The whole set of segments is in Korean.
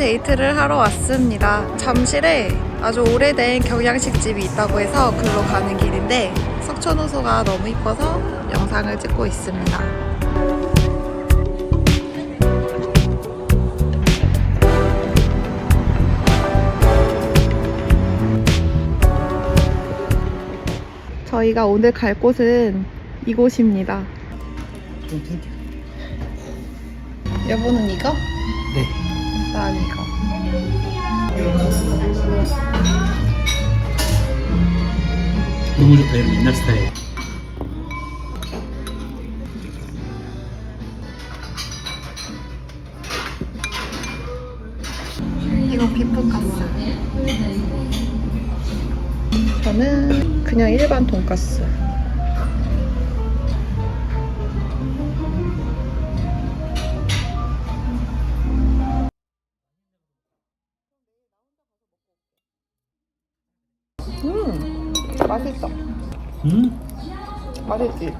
데이트를 하러 왔습니다. 잠실에 아주 오래된 경양식집이 있다고 해서 글로 가는 길인데 석촌호수가 너무 이뻐서 영상을 찍고 있습니다. 저희가 오늘 갈 곳은 이곳입니다. 여보는 이거? 네. 난 이거. 너무 좋다 이런 옛날 스타일. 이거 비프가스. 저는 그냥 일반 돈가스. 맛있지?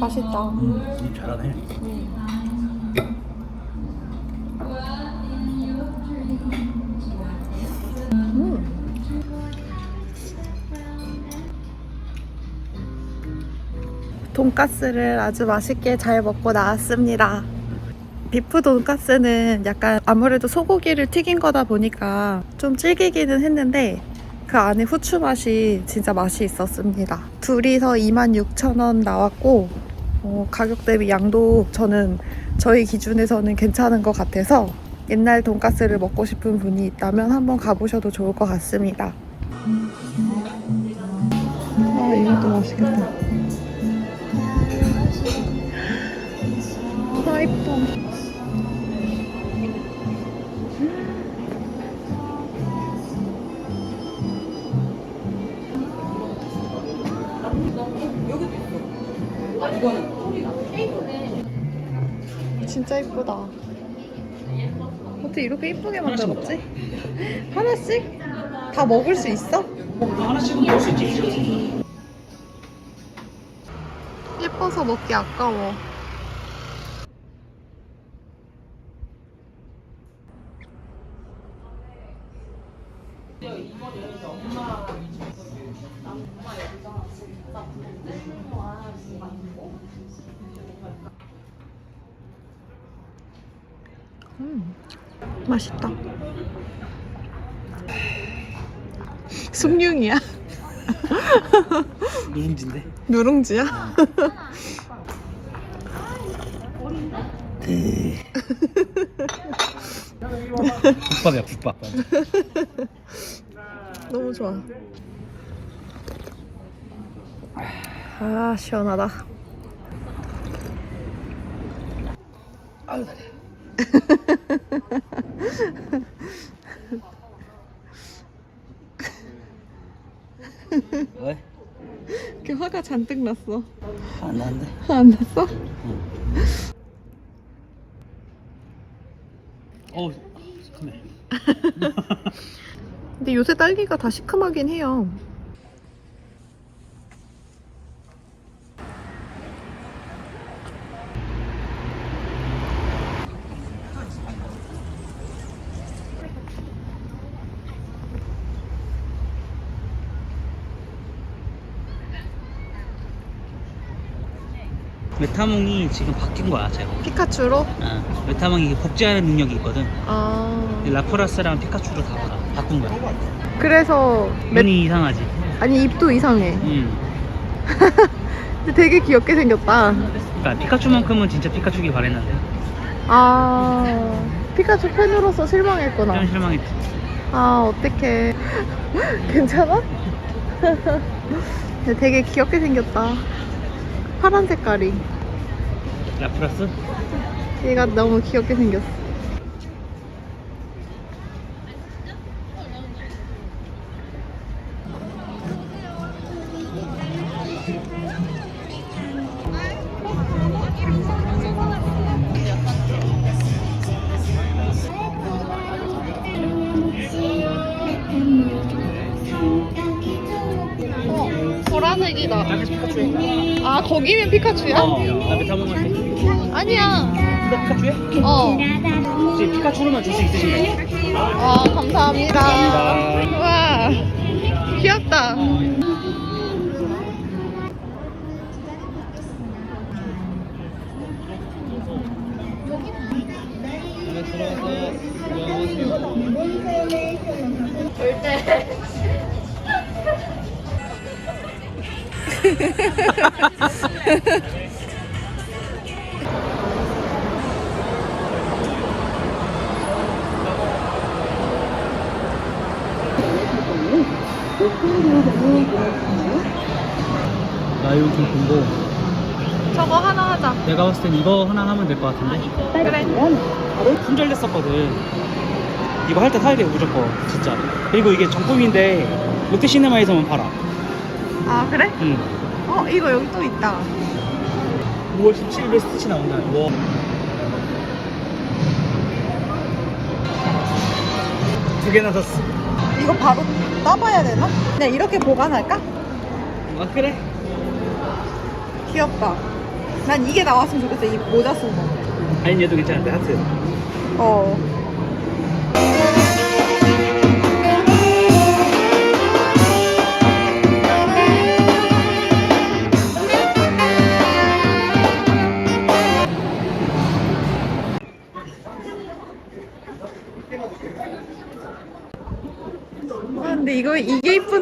맛있다. 음, 잘하네. 음. 돈가스를 아주 맛있게 잘 먹고 나왔습니다. 비프 돈가스는 약간 아무래도 소고기를 튀긴 거다 보니까 좀 질기기는 했는데 그 안에 후추 맛이 진짜 맛이 있었습니다. 둘이서 26,000원 나왔고 어, 가격 대비 양도 저는 저희 기준에서는 괜찮은 것 같아서 옛날 돈가스를 먹고 싶은 분이 있다면 한번 가보셔도 좋을 것 같습니다. 아 이것도 맛있겠다. 아 이뻐. 진짜 이쁘다. 어떻게 이렇게 이쁘게 만들었지? 하나씩? 다 먹을 수 있어? 하나씩은 먹을 수 있지. 예뻐서 먹기 아까워. 음, 맛있다. 숭늉이야? 누룽지인데. 누룽지야? 국밥이야 국밥. 너무 좋아. 아, 시원하다. 아유 다리. 왜? 이렇게 화가 잔뜩 났어. 안 나는데. 안 났어? 어우 시커매. 근데 요새 딸기가 다 시큼하긴 해요. 메타몽이 지금 바뀐 거야 제가. 피카츄로? 어, 메타몽이 복제하는 능력이 있거든. 아. 근데 라프라스랑 피카츄로 다 바꿔, 바꾼 거야. 그래서 매- 눈이 이상하지. 아니 입도 이상해. 음. 근데 되게 귀엽게 생겼다. 그러니까 피카츄만큼은 진짜 피카츄기 바랬는데 아. 피카츄 팬으로서 실망했구나. 좀 실망했지. 아, 어떡해. 괜찮아? 근데 되게 귀엽게 생겼다. 파란 색깔이. 라프라스? 얘가 너무 귀엽게 생겼어. 어, 피카츄 아, 거기는 피카츄야? 어, 메타몽 할게. 아니야. 너 피카츄 해? 어. 혹시 피카츄로만 줄 수 있으신가요? 아, 감사합니다. 감사합니다. 와, 귀엽다. 나 이거 좀 공고 저거 하나 하자. 내가 봤을 땐 이거 하나 하면 될 것 같은데? 그래. 품절됐었거든. 이거 할 때 사야 돼요 무조건. 진짜. 그리고 이게 정품인데 롯데시네마에서만 팔아. 아, 그래? 응 어, 이거 여기 또 있다. 5월 17일에 스티치 나온다 와 두 개나 샀어 이거 바로 따봐야 되나? 그냥 이렇게 보관할까? 아 그래? 귀엽다. 난 이게 나왔으면 좋겠어. 이 모자 쓴 거. 아니 얘도 괜찮은데 하트 어.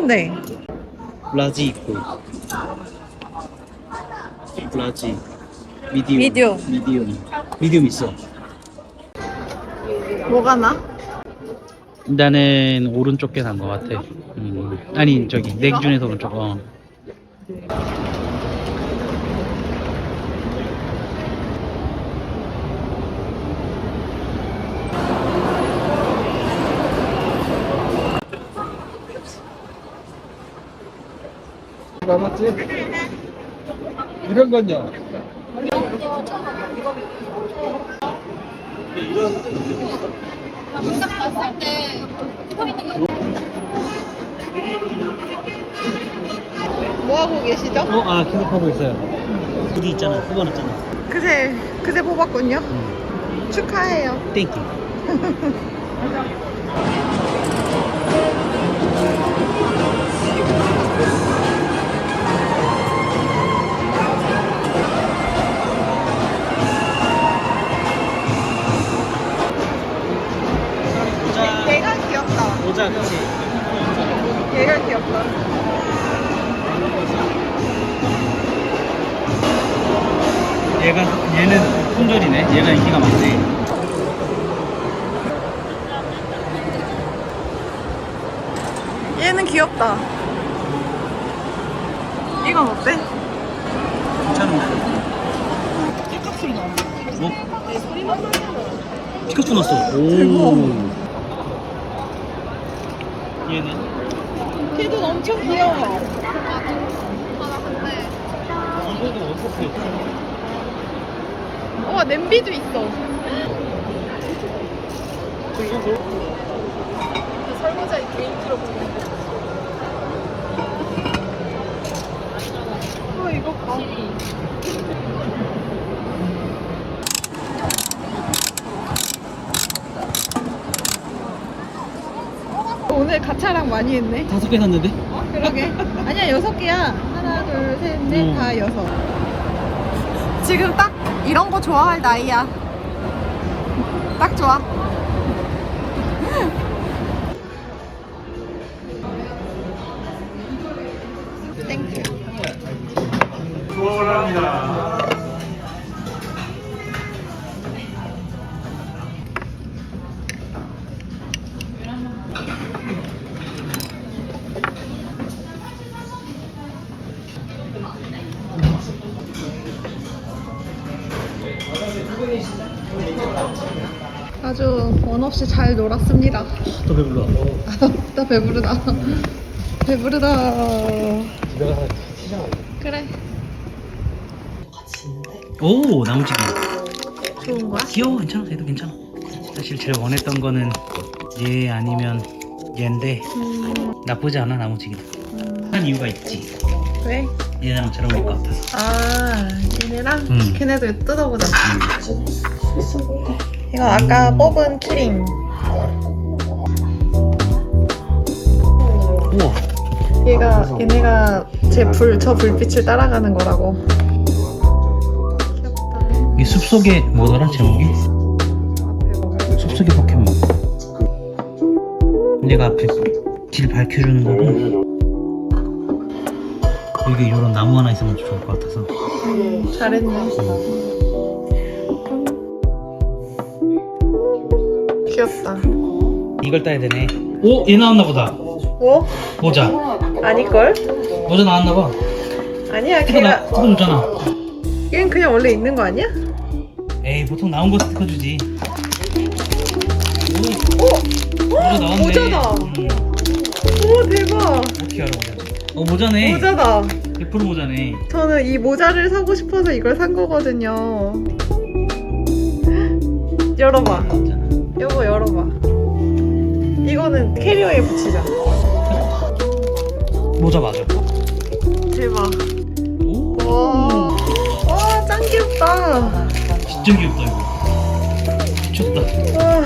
이쁜데. 라지 있고 라지 미디움 미디움. 미디움 미디움 있어 뭐가 나? 나는 오른쪽 게 난 것 같아 음. 아니 저기 내 기 준에서 오른쪽 어. 남았지? 이런 건요? 뭐 하고 계시죠? 어? 아 기록하고 있어요 둘이 있잖아 뽑아놨잖아 그새 그새 뽑았군요. 음. 축하해요. 땡큐 모자 그치 얘가 귀엽다. 얘가 얘는 품절이네 얘가 인기가 많네 얘는 귀엽다. 이건 어때? 괜찮은 거 어? 피카츄 났어 오 얘는? 걔도 엄청 귀여워. 이거도 어떻게 와 냄비도 있어. 설거지할 개인기로 보는 어 이거 가 오늘 가차랑 많이 했네. 다섯 개 샀는데? 그러게. 아니야, 여섯 개야. 하나, 둘, 셋, 넷, 음. 다 여섯. 지금 딱 이런 거 좋아할 나이야. 딱 좋아. 땡큐. 아주 원 없이 잘 놀았습니다. 또 배불러 아, 나 배부르다. 배부르다. 집에 가서 시장 그래. 오 나무지기 좋은 거야? 귀여워 괜찮아 얘도 괜찮아 사실 제일 원했던 거는 얘 아니면 얘인데 음, 나쁘지 않아 나무지기도 음, 한 이유가 있지 왜? 얘랑 잘 어울릴 것 같아서 아, 얘네랑 음. 걔네도 뜯어보자. 이거 아까 뽑은 키링. 우와. 얘가 얘네가 제 불 저 불빛을 따라가는 거라고. 이게 숲속의 뭐더라 제목이? 숲속의 포켓몬. 얘가 앞에 길 밝혀주는 거고. 여기 이런 나무 하나 있으면 좋을 것 같아서. 음, 잘했네. 귀엽다. 이걸 따야 되네. 오, 얘 나왔나 보다. 뭐? 모자. 아닐걸? 모자 나왔나 봐. 아니야, 스티커 나, 걔가. 스티커 줬잖아. 얘는 그냥 원래 있는 거 아니야? 에이, 보통 나온 거 스티커 주지. 오! 모자 나왔네. 모자다. 음, 오, 대박. 어떻게 알아 모자? 어, 모자네. 모자다. 100% 모자네. 저는 이 모자를 사고 싶어서 이걸 산 거거든요. 열어봐. 여보, 열어봐. 이거는 캐리어에 붙이자. 모자 맞아. 대박. 오, 와, 와, 짱 귀엽다. 진짜 귀엽다 이거. 미쳤다. 와,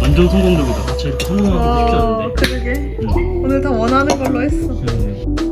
완전 성공적이다. 같이 이렇게 성공하고 싶지 와, 않은데. 그러게. 응. 오늘 다 원하는 걸로 했어. 음.